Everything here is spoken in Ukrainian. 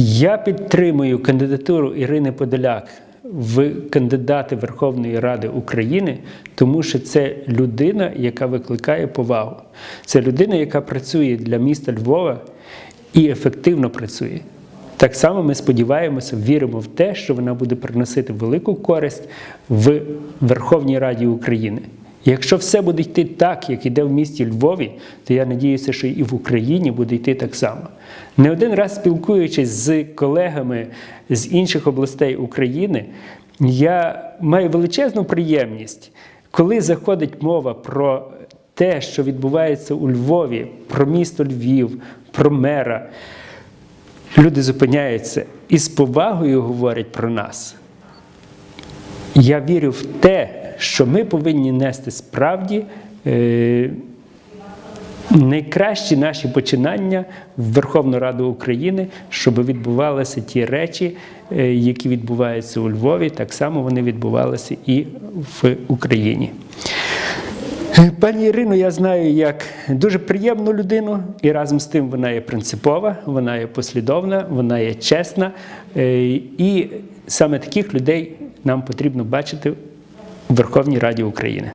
Я підтримую кандидатуру Ірини Подоляк в кандидати Верховної Ради України, тому що це людина, яка викликає повагу. Це людина, яка працює для міста Львова і ефективно працює. Так само ми сподіваємося, віримо в те, що вона буде приносити велику користь в Верховній Раді України. Якщо все буде йти так, як іде в місті Львові, то я надіюся, що і в Україні буде йти так само. Не один раз спілкуючись з колегами з інших областей України, я маю величезну приємність, коли заходить мова про те, що відбувається у Львові, про місто Львів, про мера. Люди зупиняються і з повагою говорять про нас. Я вірю в те, що ми повинні нести справді е, найкращі наші починання в Верховну Раду України, щоб відбувалися ті речі, е, які відбуваються у Львові, так само вони відбувалися і в Україні. Пані Ірино, я знаю як дуже приємну людину, і разом з тим вона є принципова, вона є послідовна, вона є чесна. Е, І саме таких людей нам потрібно бачити Верховній Раді України.